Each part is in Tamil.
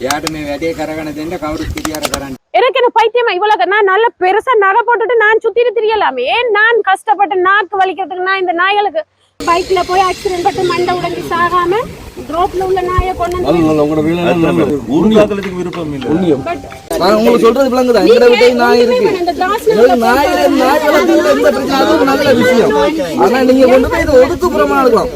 யாருமே வெதைய கரகணத்தை கவரு திரியார கரண்ட் எனக்கு என்ன பைத்தியமா இவ்வளவு நான் நல்ல பெருசா நர போட்டுட்டு நான் சுத்திட்டு திரியலாமே. நான் கஷ்டப்பட்டு நாக்கு வலிக்கிறதுக்கு நான் இந்த நாய்களுக்கு பைக்ல போய் ஆக்சிடென்ட் பட்டு மண்டை உடஞ்சி சாகாம ரோட்ல உள்ள நாயை கொண்டு வந்து ஊருக்காக்களுக்கு விருப்பம் இல்லை. நான் உங்களுக்கு சொல்றது விளங்குதா? எங்கட வீட்டை நாய் இருக்கு. இந்த கிளாஸ் உங்களுக்கு நாய் நாய் வளர்த்தீங்க எந்த பிரச்சனை அது நல்ல விஷயம். ஆனா நீங்க கொண்டு போய் இதை ஒதுக்குப்புறமா இருக்கலாம்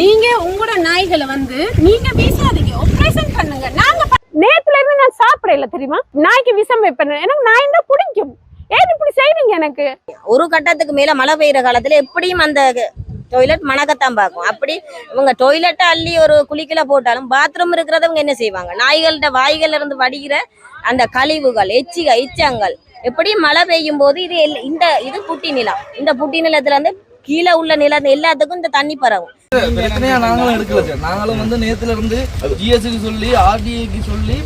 நீங்க உங்களோட நாய்களை வந்து நீங்க வீசாதீங்க. ஆபரேஷன் பண்ணுங்க. நாங்க நேத்துல இருந்து நான் சாப்பிடல தெரியுமா? நாய்க்கு விஷம் வைப்பேன் எனக்கு நாய் தான் பிடிக்கும். ஏன் இப்படி செய்யறீங்க எனக்கு? ஒரு கட்டத்துக்கு மேல மழை பெய்யுற காலத்துல எப்படியும் அந்த டொய்லெட் மணக்கத்தான் பார்க்கும். அப்படி இவங்க டொய்லெட்டை அள்ளி ஒரு குளிக்கல போட்டாலும் பாத்ரூம் இருக்கிறதவங்க என்ன செய்வாங்க? நாய்கள்ட்ட வாய்கள் இருந்து வடிகிற அந்த கழிவுகள் எச்சிக எச்சங்கள் எப்படியும் மழை பெய்யும் போது இது இந்த இது புட்டி நிலம். இந்த புட்டி நிலத்துல இருந்து கீழே உள்ள நிலம் எல்லாத்துக்கும் இந்த தண்ணி பரவும். பிரச்சனையா நாங்களும் எடுக்கல சார். நாங்களும் வந்து நேத்துல இருந்து ஜிஎஸ்க்கு சொல்லி ஆர்டிஐக்கு சொல்லி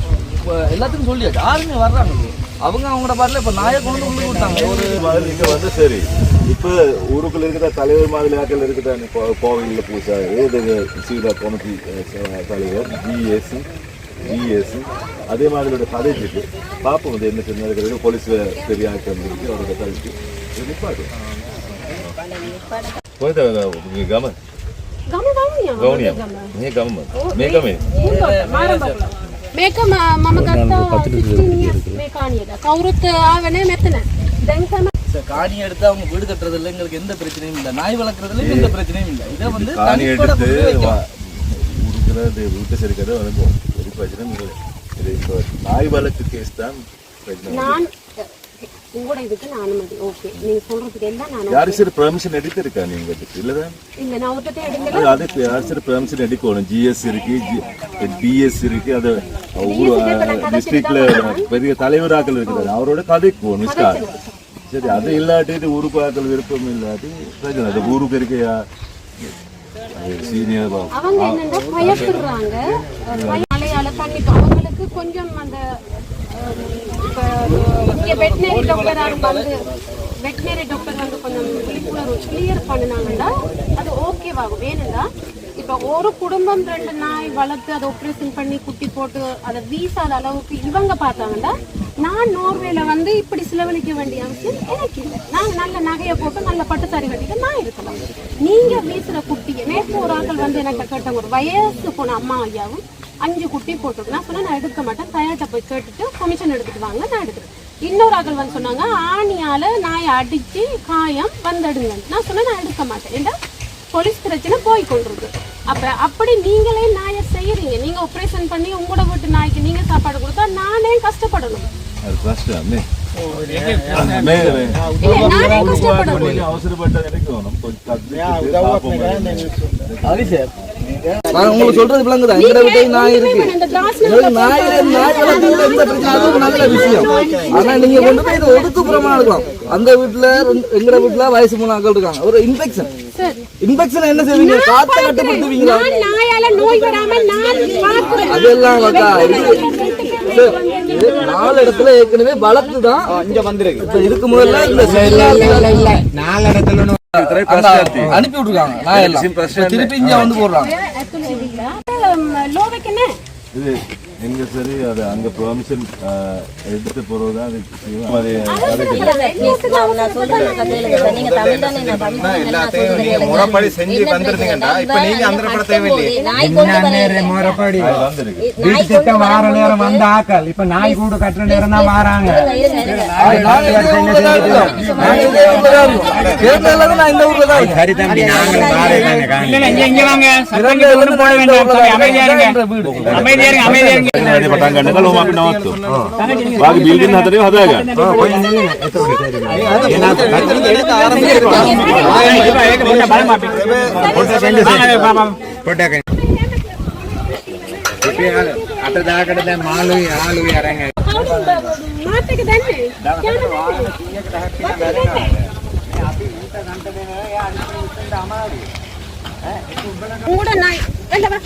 எல்லாத்துக்கும் சொல்லியாச்சு. யாருமே வர்றாங்க. அவங்க அவங்களோட பாட்டில் இப்ப நாயை கொண்டு வந்து விட்டாங்க ஒரு மாதிரி இங்க வந்து சரி. இப்ப ஊருக்குள்ள இருக்கிற தலைவர் மாதிரி ஆக்கள் இருக்கிற கோவில்ல பூசா ஏது சீதா பொனத்தி தலைவர் ஜிஎஸ் ஜிஎஸ் அதே மாதிரி ஒரு கதை இருக்கு. பார்ப்போம் இது என்ன சின்ன இருக்கிறது போலீஸ் பெரிய ஆட்கள் இருக்கு. அவரோட கழிச்சு நிப்பாட்டு. போய் கம గౌనియా నీ గమ్మ మేకమే మేక మమ கவுரத்து ஆவனே மெத்தன தெங்கம காணி எடுத்து அவங்க வீடு கட்டுறதுல எங்களுக்கு எந்த பிரச்சனையும் இல்லை நாய் வளர்க்குறதுல எந்த பிரச்சனையும் இல்லை இதை வந்து காணி எடுத்து உடுக்கிறது வீட்டு சரிக்கிறது வளர்க்கும் ஒரு பிரச்சனையும் இல்லை இது இப்போ நாய் வளர்க்கு கேஸ் தான் பிரச்சனை உங்களோட இதுக்கு நான் அனுமதி ஓகே நீங்க சொல்றதுக்கு எல்லாம் நான் யாரு சரி பெர்மிஷன் எடுத்திருக்கா நீங்க இதுக்கு இல்லதான் இல்ல நான் அவர்கிட்ட எடுங்க அது அதுக்கு யாரு சரி பெர்மிஷன் எடுக்கணும்? ஜிஎஸ் இருக்கு பிஎஸ் இருக்கு அது டிஸ்ட்ரிக்ட்ல பெரிய தலைவராக்கள் இருக்குது அவரோட கதைக்கு மிஸ்டார் சரி அது இல்லாட்டி ஊருக்கு ஆக்கள் விருப்பம் இல்லாட்டி பிரச்சனை அது ஊருக்கு இருக்கையா சீனியர் அவங்க என்னன்னா பயப்படுறாங்க. பய- மழையால தண்ணி இப்ப அவங்களுக்கு கொஞ்சம் அந்த இங்கே வெட்டினரி டாக்டர் வந்து வெட்டினரி டாக்டர் வந்து கொஞ்சம் விழிப்புணர்வு கிளியர் பண்ணினாங்கன்னா அது ஓகேவாகும் ஏனென்றா இப்போ ஒரு குடும்பம் ரெண்டு நாய் வளர்த்து அதை ஆப்ரேஷன் பண்ணி குட்டி போட்டு அதை வீசாத அளவுக்கு இவங்க பார்த்தாங்கன்னா நான் நோர்வேல வந்து இப்படி செலவழிக்க வேண்டிய அவசியம் எனக்கு இல்லை. நான் நல்ல நகையை போட்டு நல்ல பட்டுசாரி கட்டிட்டு நான் இருக்கலாம். நீங்க வீசுற குட்டியை நேற்று ஒரு ஆட்கள் வந்து எனக்கு கேட்டாங்க ஒரு வயசு போன அம்மா ஐயாவும் அஞ்சு குட்டி போட்டிருக்கு நான் சொன்னேன் நான் எடுக்க மாட்டேன். தயார்ட்ட போய் கேட்டுட்டு கமிஷன் எடுத்துட்டு வாங்க நான் எடுக்கிறேன். இன்னொரு ஆட்கள் வந்து சொன்னாங்க ஆணியால நாயை அடிச்சு காயம் வந்தடுங்க. நான் சொன்னேன் நான் எடுக்க மாட்டேன். ஏண்டா? போலீஸ் பிரச்சனை போய் கொண்டிருக்கு. அப்ப அப்படி நீங்களே நாயை செய்யறீங்க. நீங்க ஆபரேஷன் பண்ணி உங்களோட வீட்டு நாய்க்கு நீங்க சாப்பாடு கொடுத்தா நானே கஷ்டப்படணும். அவசரப்பட்ட நான் உங்களுக்கு சொல்றது விளங்குதா? எங்கட வீட்டை நாய் இருக்கு. இந்த கிளாஸ் உங்களுக்கு நாய் நாய் எந்த பிரச்சனை ஒரு நல்ல விஷயம். ஆனா நீங்க கொண்டு போய் இதை ஒதுக்குப்புறமா இருக்கலாம். அந்த வீட்டுல எங்கட வீட்டுல வயசு மூணு ஆட்கள் இருக்காங்க. ஒரு இன்ஃபெக்ஷன் இன்ஃபெக்ஷன் என்ன செய்வீங்க? காத்த கட்டுப்படுத்துவீங்களா அதெல்லாம் நாலு இடத்துல ஏற்கனவே வளர்த்து தான் இங்க வந்திருக்கு. இப்ப இதுக்கு முதல்ல இந்த செல்லார்ல நாலு இடத்துல அனுப்பி விட்டுருக்காங்க. நான் திருப்பி இங்க வந்து போடுறாங்க. லோவைக்கு என்ன? இது எங்க சரி அது அங்க பெர்மிஷன் எடுத்து அது அது தமிழ் தானே. முறைப்படி செஞ்சு வந்திருந்தீங்கடா இப்ப நீங்க அந்த பட தேவையில்லை முறைப்படி. அது கொண்டு வார நேரம் வந்த ஆக்கள் இப்ப நாய் கூடு கட்டுற நேரம் தான் வாராங்க. இருங்க, இருங்க. நாங்க இதே ஊர்ல தான் இருக்கோம். நாங்க இதே ஊர்ல தான் වැඩි පටන් ගන්න එක ලොම අපි නවත්තුවා. වාගේ බිල්ඩින් හතරේ හදාගන්න. අත දාකට දැන් මාළුයි ආළුයි අරන් ආවා. මාත් එක දැන්නේ. යන්න බෑ. 100කට 10ක් කියලා අපි ඌට ගන්න දෙනවා. එයා අනිත් ඌට අමාරුයි. ඈ ඒක උඹලා ඌට නයි. එන්න බෑ.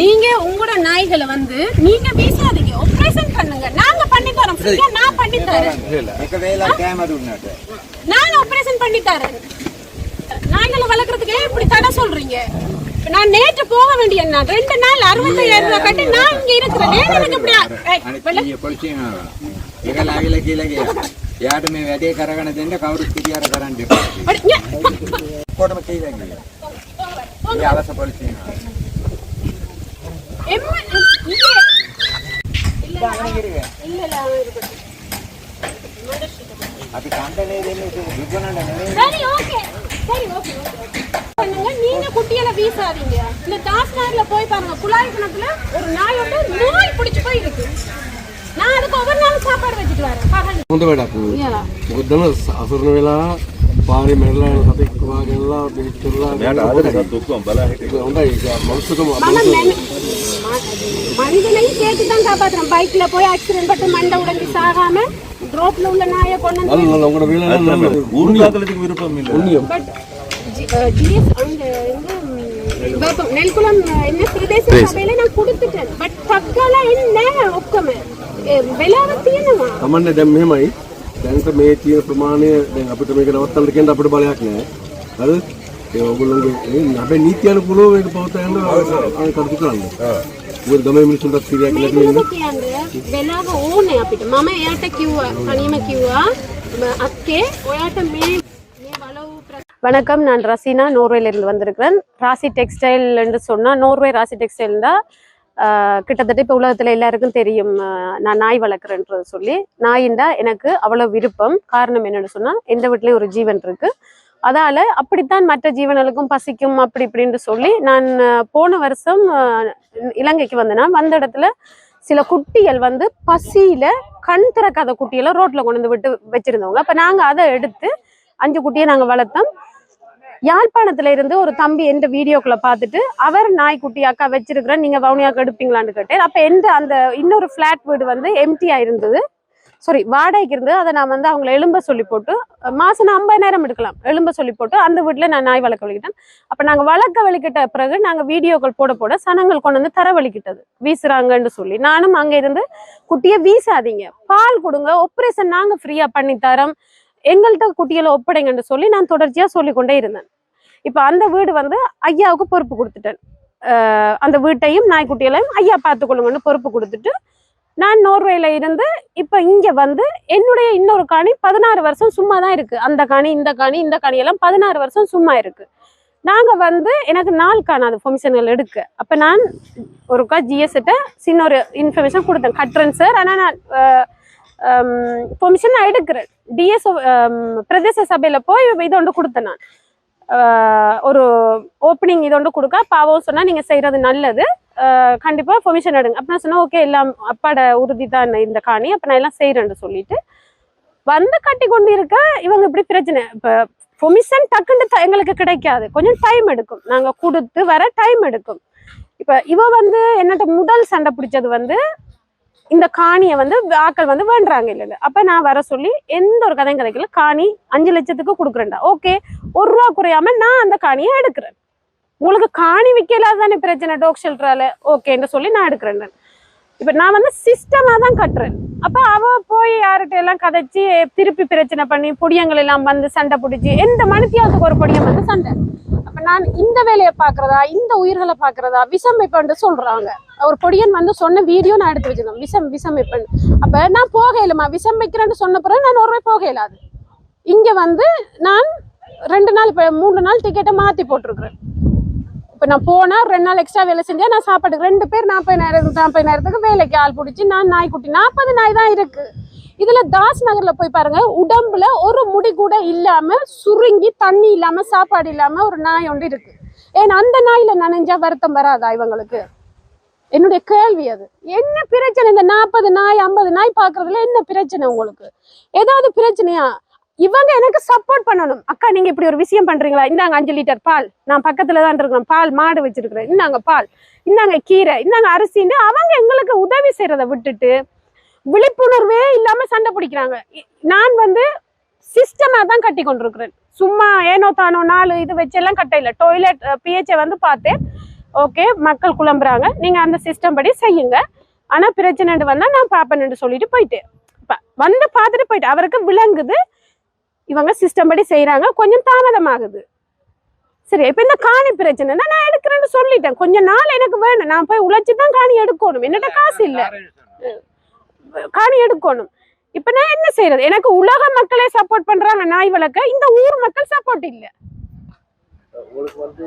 நீங்க உங்களோட நாய்களை வந்து நீங்க வீசாதீங்க. ஆபரேஷன் பண்ணுங்க. நாங்க பண்ணி தரோம். சரியா நான் பண்ணி தரேன். நான் ஆபரேஷன் பண்ணி தரேன். நாய்களை வளர்க்கறதுக்கு இப்படி தடை சொல்றீங்க. நான் நேற்று போக வேண்டிய நான் ரெண்டு நாள் அறுபத்தையாயிரம் ரூபாய் கட்டி நான் இங்க இருக்கிறேன். நேரம் எனக்கு இப்படி யாருமே வெதைய கரகணத்தின் கவுரு திரியார கரண்டு? போடமே கையில அவசப்படுத்தீங்க అది కంటనేదేమి విజ్ఞానండి சரி ஓகே. சரி ஓகே பண்ணுங்க நீங்க குட்டியில வீசாதீங்க. இந்த டாஸ்மார்க்ல போய் பாருங்க குழாய் கிணத்துல ஒரு நாயோட நோய் பிடிச்சு போய் நான் அதுக்கு ஒவ்வொரு நாளும் சாப்பாடு வச்சுட்டு வரேன். பகல். ముందు పెట్టకు ముద్దను అసలు පාරි මැරලා සතෙක් වාගෙනලා පිළිතුරලා මෙයාට ආදරේ සතු ඔක්කොම බලා හිටියේ. හොඳයි මනුස්සකම மாமா மென- ம- மனிதனையும் சேர்த்து தான் காப்பாத்துறேன் பைக்ல போய் ஆக்சிடென்ட் பட்டு மண்டை உடஞ்சி சாகாம ரோட்ல உள்ள நாயை கொண்டு வந்து நல்ல உங்களோட வேலை நல்ல ஊர்காக்களுக்கு விருப்பம் இல்லை புண்ணியம் பட் ஜிஎஸ் அங்க வந்து ம், வேப்பம் நெல்குளம் அஹ், என்ன பிரதேச சபையில நான் கொடுத்துட்டேன் பட் பக்கால என்ன ஒக்கமே වෙලාවක් තියෙනවා තමන්න දැම් මෙහෙමයි දැන්ට මේ තියෙන ප්‍රමාණය දැන් අපිට මේක නවත්තන්න කියන්න අපිට බලයක් නෑ හරි ඒ ඔයගොල්ලෝගේ අපේ නීති අනුකූලව මේක පවත්වා යන්න කටයුතු කරන්න මොකද ගමේ මිනිස්සුන්ට සිරියක් මේක නැති මොකද කියන්නේ වෙලාව ඕනේ අපිට මම එයාට කිව්වා තනියම කිව්වා "ම- அக்கே ඔයාට මේ මේ வளவு பிர- வணக்கம் நான் ரசீனா நோர்வேலேருந்து வந்திருக்கிறேன் ராசி டெக்ஸ்டைல் என்று சொன்னால் நோர்வே ராசி டெக்ஸ்டைல்னா கிட்டத்தட்ட இப்போ உலகத்தில் எல்லாருக்கும் தெரியும் நான் நாய் வளர்க்குறேன்றது சொல்லி. நாயின்டா எனக்கு அவ்வளோ விருப்பம். காரணம் என்னன்னு சொன்னால் எந்த வீட்லேயும் ஒரு ஜீவன் இருக்குது அதால அப்படித்தான் மற்ற ஜீவன்களுக்கும் பசிக்கும் அப்படி இப்படின்னு சொல்லி நான் போன வருஷம் இலங்கைக்கு வந்தேன்னா வந்த இடத்துல சில குட்டிகள் வந்து பசியில் கண் திறக்காத குட்டியெல்லாம் ரோட்டில் கொண்டு வந்து விட்டு வச்சிருந்தவங்க. அப்போ நாங்கள் அதை எடுத்து அஞ்சு குட்டியை நாங்கள் வளர்த்தோம். யாழ்ப்பாணத்துல இருந்து ஒரு தம்பி எந்த வீடியோக்குள்ள பார்த்துட்டு அவர் நாய்க்குட்டி அக்கா வச்சிருக்கிறேன் நீங்க வவுனியாக்கு எடுப்பீங்களான்னு கேட்டேன். அப்ப எந்த அந்த இன்னொரு ஃபிளாட் வீடு வந்து எம்டியா இருந்தது. சாரி வாடகைக்கு இருந்து அதை நான் வந்து அவங்கள எலும்ப சொல்லி போட்டு மாசம் நான் ஐம்பதாயிரம் எடுக்கலாம். எலும்ப சொல்லி போட்டு அந்த வீட்டில் நான் நாய் வளர்க்க வலிக்கிட்டேன் அப்போ நாங்க வளர்க்க வலிக்கிட்ட பிறகு நாங்க வீடியோக்கள் போட போட சனங்கள் கொண்டு வந்து தர வலிக்கிட்டது வீசுறாங்கன்னு சொல்லி. நானும் அங்க இருந்து குட்டியை வீசாதீங்க. பால் கொடுங்க. ஆப்ரேஷன் நாங்க ஃப்ரீயா பண்ணி தரோம் எங்கள்கிட்ட குட்டிகளை ஒப்படைங்கன்னு சொல்லி நான் தொடர்ச்சியாக சொல்லி கொண்டே இருந்தேன். இப்போ அந்த வீடு வந்து ஐயாவுக்கு பொறுப்பு கொடுத்துட்டேன். அந்த வீட்டையும் நாய்க்குட்டிகளையும் ஐயா பார்த்துக்கொள்ளுங்கன்னு பொறுப்பு கொடுத்துட்டு நான் நோர்வேல இருந்து இப்போ இங்கே வந்து என்னுடைய இன்னொரு காணி பதினாறு வருஷம் சும்மா தான் இருக்குது அந்த காணி இந்த காணி இந்த காணி எல்லாம் பதினாறு வருஷம் சும்மா இருக்குது நாங்கள் வந்து எனக்கு நாள் காணாது பெர்மிஷன்கள் எடுக்க. அப்போ நான் ஒருக்கா ஜிஎஸ்கிட்ட சின்ன ஒரு இன்ஃபர்மேஷன் கொடுத்தேன். கட்டுறேன் சார் ஆனால் நான் பெர்மிஷன் நான் எடுக்கிறேன். டிஎஸ் பிரதேச சபையில் போய் இது ஒன்று கொடுத்தேன் நான். ஒரு ஓப்பனிங் இது ஒன்று கொடுக்க பாவம் சொன்னால் நீங்கள் செய்கிறது நல்லது. கண்டிப்பாக பெர்மிஷன் எடுங்க. அப்போ நான் சொன்னேன் ஓகே எல்லாம் அப்பாட உறுதி தான் இந்த காணி. அப்போ நான் எல்லாம் செய்கிறேன்னு சொல்லிட்டு வந்து கட்டி கொண்டு இருக்க இவங்க இப்படி பிரச்சனை. இப்போ பொமிஷன் டக்குன்னு த- எங்களுக்கு கிடைக்காது. கொஞ்சம் டைம் எடுக்கும். நாங்கள் கொடுத்து வர டைம் எடுக்கும். இப்போ இவ வந்து என்னட்ட முதல் சண்டை பிடிச்சது வந்து இந்த காணியை வந்து ஆக்கள் வந்து வேண்டாங்க இல்லை இல்லை. அப்போ நான் வர சொல்லி எந்த ஒரு கதையும் கதைக்கல காணி அஞ்சு லட்சத்துக்கு கொடுக்குறேன்டா. ஓகே. ஒரு ரூபா குறையாம நான் அந்த காணியை எடுக்கிறேன். உங்களுக்கு காணி விற்கலாதானே பிரச்சனை? டோக் ஷெல்டரால. ஓகேன்னு சொல்லி நான் எடுக்கிறேன். இப்போ நான் வந்து சிஸ்டமாக தான் கட்டுறேன். அப்போ அவள் போய் யார்கிட்ட எல்லாம் கதைச்சி திருப்பி பிரச்சனை பண்ணி பொடியங்கள் எல்லாம் வந்து சண்டை பிடிச்சி எந்த மனுத்தியாவதுக்கு ஒரு பொடியம் வந்து சண்டை. அப்போ நான் இந்த வேலையை பார்க்குறதா இந்த உயிர்களை பார்க்குறதா விஷமைப்பண்டு சொல்கிறாங்க ஒரு பொடியன் வந்து சொன்ன வீடியோ நான் எடுத்து வச்சுருந்தேன். விஷம் விஷமைப்பண்டு அப்போ நான் போகையிலம்மா விஷம் வைக்கிறேன்னு சொன்ன பிறகு நான் ஒரு ரூபாய் போகையிலாது இங்கே வந்து நான் ரெண்டு நாள் இப்போ மூணு நாள் டிக்கெட்டை மாற்றி போட்டிருக்கிறேன். இப்போ நான் போனால் ரெண்டு நாள் எக்ஸ்ட்ரா வேலை செஞ்சேன் நான் சாப்பாட்டுக்கு ரெண்டு பேர் நாற்பது நேரம் நாற்பது நேரத்துக்கு வேலைக்கு ஆள் பிடிச்சி நான் நாய்க்குட்டி நாற்பது நாய் தான் இருக்குது இதில் தாஸ் நகரில் போய் பாருங்கள் உடம்புல ஒரு முடி கூட இல்லாமல் சுருங்கி தண்ணி இல்லாமல் சாப்பாடு இல்லாமல் ஒரு நாய் ஒன்று இருக்குது ஏன்னா அந்த நாயில் நனைஞ்சா வருத்தம் வராதா இவங்களுக்கு? என்னுடைய கேள்வி அது. என்ன பிரச்சனை? இந்த நாற்பது நாய் ஐம்பது நாய் பார்க்கறதுல என்ன பிரச்சனை உங்களுக்கு? ஏதாவது பிரச்சனையா? இவங்க எனக்கு சப்போர்ட் பண்ணணும். அக்கா நீங்க இப்படி ஒரு விஷயம் பண்றீங்களா? இந்தாங்க அஞ்சு லிட்டர் பால். நான் பக்கத்துல தான் இருக்கிறேன் பால் மாடு வச்சிருக்கிறேன். இந்தாங்க பால். இந்தாங்க கீரை. இந்தாங்க அரிசின்னு அவங்க எங்களுக்கு உதவி செய்யறதை விட்டுட்டு விழிப்புணர்வே இல்லாம சண்டை பிடிக்கிறாங்க. நான் வந்து சிஸ்டமா தான் கட்டி கொண்டிருக்கிறேன். சும்மா ஏனோ தானோ நாலு இது வச்செல்லாம் எல்லாம் இல்லை. டாய்லெட் பிஹெச்சை வந்து பார்த்தேன். ஓகே மக்கள் குழம்புறாங்க. நீங்க அந்த சிஸ்டம் படி செய்யுங்க. ஆனா பிரச்சனை வந்தா நான் பாப்பேன்னு சொல்லிட்டு போயிட்டேன். இப்ப வந்து பார்த்துட்டு போயிட்டு அவருக்கு விளங்குது. இவங்க சிஸ்டம் படி செய்யறாங்க கொஞ்சம் தாமதமாகுது. சரி இப்ப இந்த காணி பிரச்சனைனா நான் எடுக்கிறேன்னு சொல்லிட்டேன். கொஞ்ச நாள் எனக்கு வேணும். நான் போய் உழைச்சு தான் காணி எடுக்கணும். என்னட்ட காசு இல்ல. காணி எடுக்கணும். இப்ப நான் என்ன செய்யறது எனக்கு உலக மக்களே சப்போர்ட் பண்றாங்க நாய் வளர்க்க. இந்த ஊர் மக்கள் சப்போர்ட் இல்ல. உங்களுக்கு வந்து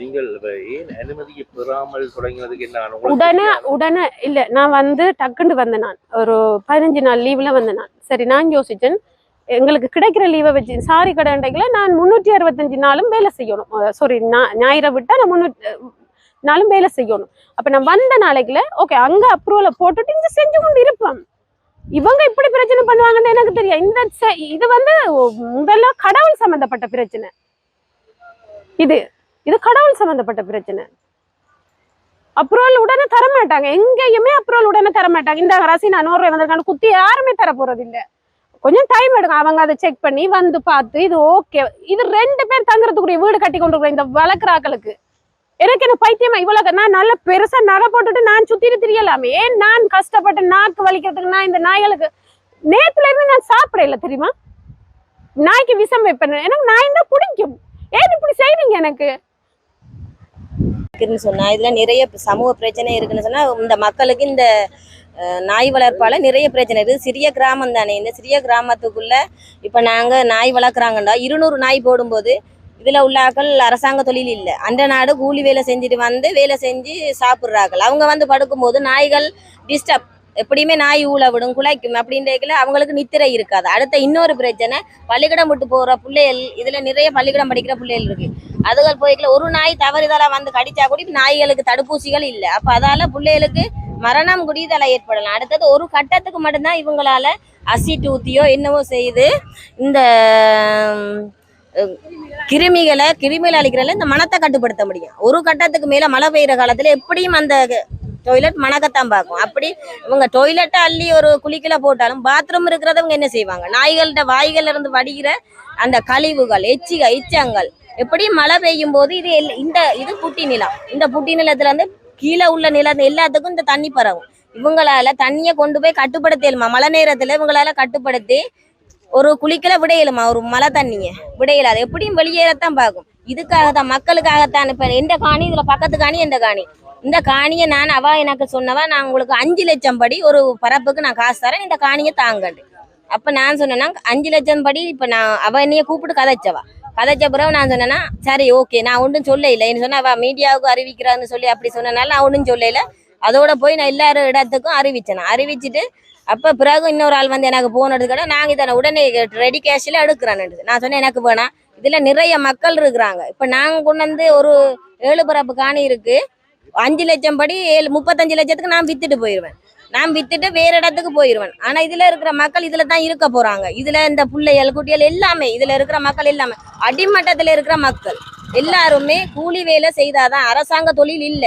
நீங்கள் இப்ப ஏன் அனுமதியை பெறாமல் தொடங்கினதுக்கு என்ன காரணம்? உங்களுக்கு உடனே? உடனே இல்ல நான் வந்து டக்குன்னு வந்தேன் நான் ஒரு பதினஞ்சு நாள் லீவ்ல வந்தேன் நான். சரி நான் யோசிச்சேன். எங்களுக்கு கிடைக்கிற லீவை வச்சு சாரி கடைண்டைகளை நான் முன்னூற்றி அறுபத்தஞ்சு நாளும் வேலை செய்யணும். சாரி ஞாயிறை விட்டால் நான் முந்நூற்றி நாளும் வேலை செய்யணும். அப்போ நான் வந்த நாளைக்குல ஓகே அங்கே அப்ரூவலை போட்டுட்டு இங்கே செஞ்சு கொண்டு இருப்பேன். இவங்க இப்படி பிரச்சனை பண்ணுவாங்கன்னு எனக்கு தெரியும். இந்த செ- இது வந்து முதல்ல கடவுள் சம்மந்தப்பட்ட பிரச்சனை. இது இது கடவுள் சம்மந்தப்பட்ட பிரச்சனை. அப்ரூவல் உடனே தர மாட்டாங்க எங்கேயுமே அப்ரூவல் உடனே தரமாட்டாங்க. இந்த ராசி நான் நூறுரூவா வந்திருக்காங்க வந்திருக்கான்னு குத்தி யாருமே தர போறது இல்லை கொஞ்சம் டைம் எடுக்கும் அவங்க அதை செக் பண்ணி வந்து பார்த்து இது ஓகே இது ரெண்டு பேர் தங்குறதுக்குரிய வீடு கட்டி கொண்டு இந்த வளர்க்குறாக்களுக்கு எனக்கு என்ன பைத்தியமா இவ்வளவு நான் நல்ல பெருசா நகை போட்டுட்டு நான் சுத்திட்டு தெரியலாமே? ஏன் நான் கஷ்டப்பட்டு நாக்கு வலிக்கிறதுக்கு நான் இந்த நாய்களுக்கு நேத்துல இருந்து நான் சாப்பிடல இல்லை தெரியுமா? நாய்க்கு விஷம் வைப்பேன். எனக்கு நாய் தான் பிடிக்கும். ஏன் இப்படி செய்றீங்க எனக்கு? இருக்குன்னு சொன்னா இதுல நிறைய சமூக பிரச்சனை இருக்குன்னு சொன்னா இந்த மக்களுக்கு இந்த நாய் வளர்ப்பால நிறைய பிரச்சனை இருக்குது சிறிய கிராமம் தானே இந்த சிறிய கிராமத்துக்குள்ள இப்ப நாங்க நாய் வளர்க்குறாங்கண்டா இருநூறு நாய் போடும்போது இதில் உள்ள ஆக்கள் அரசாங்க தொழில் இல்லை. அந்த நாடு கூலி வேலை செஞ்சுட்டு வந்து வேலை செஞ்சு சாப்பிட்றாக்கள் அவங்க வந்து படுக்கும்போது நாய்கள் டிஸ்டர்ப் எப்படியுமே நாய் ஊழ விடும் குலைக்கும் அப்படின்றதுல அவங்களுக்கு நித்திரை இருக்காது. அடுத்த இன்னொரு பிரச்சனை பள்ளிக்கூடம் விட்டு போகிற பிள்ளைகள் இதில் நிறைய பள்ளிக்கூடம் படிக்கிற பிள்ளைகள் இருக்கு. அதுகள் போய்க்கல ஒரு நாய் தவறுதலாக வந்து கடிச்சா கூட நாய்களுக்கு தடுப்பூசிகள் இல்லை. அப்போ அதால் பிள்ளைகளுக்கு மரணம் குடிதலை ஏற்படலாம். அடுத்தது ஒரு கட்டத்துக்கு மட்டும்தான் இவங்களால அசிட் ஊத்தியோ என்னவோ செய்து இந்த கிருமிகளை கிருமிகள் அழிக்கிறதுல இந்த மனத்தை கட்டுப்படுத்த முடியும். ஒரு கட்டத்துக்கு மேலே மழை பெய்கிற காலத்தில் எப்படியும் அந்த டொய்லெட் மணக்கத்தான் பார்க்கும். அப்படி இவங்க டொய்லெட்டை அள்ளி ஒரு குளிக்கல போட்டாலும் பாத்ரூம் இருக்கிறதவங்க என்ன செய்வாங்க? நாய்கள்கிட்ட வாய்கள் இருந்து வடிகிற அந்த கழிவுகள் எச்சிக எச்சங்கள். எப்படி மழை பெய்யும் போது இது எல்- இந்த இது புட்டி நிலம். இந்த புட்டி நிலத்துல இருந்து கீழே உள்ள நிலம் எல்லாத்துக்கும் இந்த தண்ணி பரவும். இவங்களால தண்ணியை கொண்டு போய் கட்டுப்படுத்தலுமா மழை நேரத்துல இவங்களால கட்டுப்படுத்தி ஒரு குளிக்கல விடையலுமா ஒரு மழை தண்ணிய விடையலாது எப்படியும் வெளியேறத்தான் பார்க்கும். இதுக்காக தான் மக்களுக்காகத்தான். இப்ப எந்த காணி? இதுல பக்கத்து காணி எந்த காணி? இந்த காணியை நான் அவா எனக்கு சொன்னவா நான் உங்களுக்கு அஞ்சு லட்சம் படி ஒரு பரப்புக்கு நான் காசு தரேன் இந்த காணியை தாங்கண்டு. அப்போ நான் சொன்னேன்னா அஞ்சு லட்சம் படி இப்போ நான் அவ என்னைய கூப்பிட்டு கதைச்சவா. கதைச்ச பிறகு நான் சொன்னேன்னா சரி ஓகே நான் ஒன்றும் சொல்ல இல்லை என்ன சொன்னா அவ மீடியாவுக்கு அறிவிக்கிறான்னு சொல்லி அப்படி சொன்னனால நான் ஒன்றும் சொல்லல. அதோட போய் நான் எல்லாரும் இடத்துக்கும் அறிவிச்சேன். அறிவிச்சுட்டு அப்போ பிறகு இன்னொரு ஆள் வந்து எனக்கு ஃபோன் எடுத்துக்கிட்ட நாங்கள் இதை உடனே ரெடி கேஷில் எடுக்கிறேன்னு நான் சொன்னேன் எனக்கு வேணாம். இதில் நிறைய மக்கள் இருக்கிறாங்க. இப்போ நாங்கள் கொண்டு வந்து ஒரு ஏழு பரப்பு காணி இருக்குது அஞ்சு லட்சம் படி ஏழு முப்பத்தஞ்சு லட்சத்துக்கு நான் வித்துட்டு போயிடுவேன் நான் வித்துட்டு வேற இடத்துக்கு போயிடுவேன் ஆனா இதுல இருக்கிற மக்கள் இதுல தான் இருக்க போறாங்க. இதுல இந்த பிள்ளைகள் குட்டிகள் எல்லாமே இதுல இருக்கிற மக்கள் எல்லாமே அடிமட்டத்துல இருக்கிற மக்கள் எல்லாருமே கூலி வேலை செய்தாதான் அரசாங்க தொழில் இல்ல.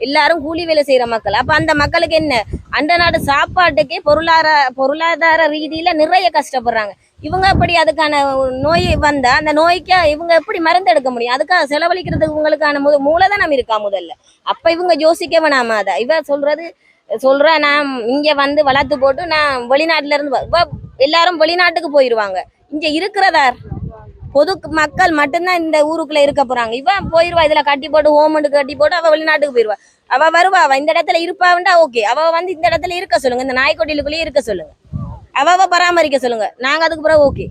எல்லாரும் கூலி வேலை செய்யற மக்கள். அப்ப அந்த மக்களுக்கு என்ன? அண்ட நாடு சாப்பாட்டுக்கே பொருளாதார பொருளாதார ரீதியில நிறைய கஷ்டப்படுறாங்க. இவங்க அப்படி அதுக்கான நோய் வந்தா அந்த நோய்க்கு இவங்க எப்படி மருந்து எடுக்க முடியும்? அதுக்காக செலவழிக்கிறதுக்கு உங்களுக்கான முத மூலதனம் இருக்கா முதல்ல? அப்ப இவங்க யோசிக்க வேணாமா அதை? இவ சொல்றது சொல்றா நான் இங்க வந்து வளர்த்து போட்டு நான் வெளிநாட்டுல இருந்து எல்லாரும் வெளிநாட்டுக்கு போயிருவாங்க. இங்க இருக்கிறதார் பொது மக்கள் மட்டும்தான் இந்த ஊருக்குள்ள இருக்க போறாங்க. இவன் போயிருவா இதுல கட்டி போட்டு ஹோமண்டு கட்டி போட்டு அவ வெளிநாட்டுக்கு போயிருவா. அவ வருவா அவ இந்த இடத்துல இருப்பாண்டா ஓகே. அவ வந்து இந்த இடத்துல இருக்க சொல்லுங்க. இந்த நாய்க்கொட்டிலுக்குள்ளேயே இருக்க சொல்லுங்க. அவ பராமரிக்க சொல்லுங்க. நாங்க அதுக்கு பிறகு ஓகே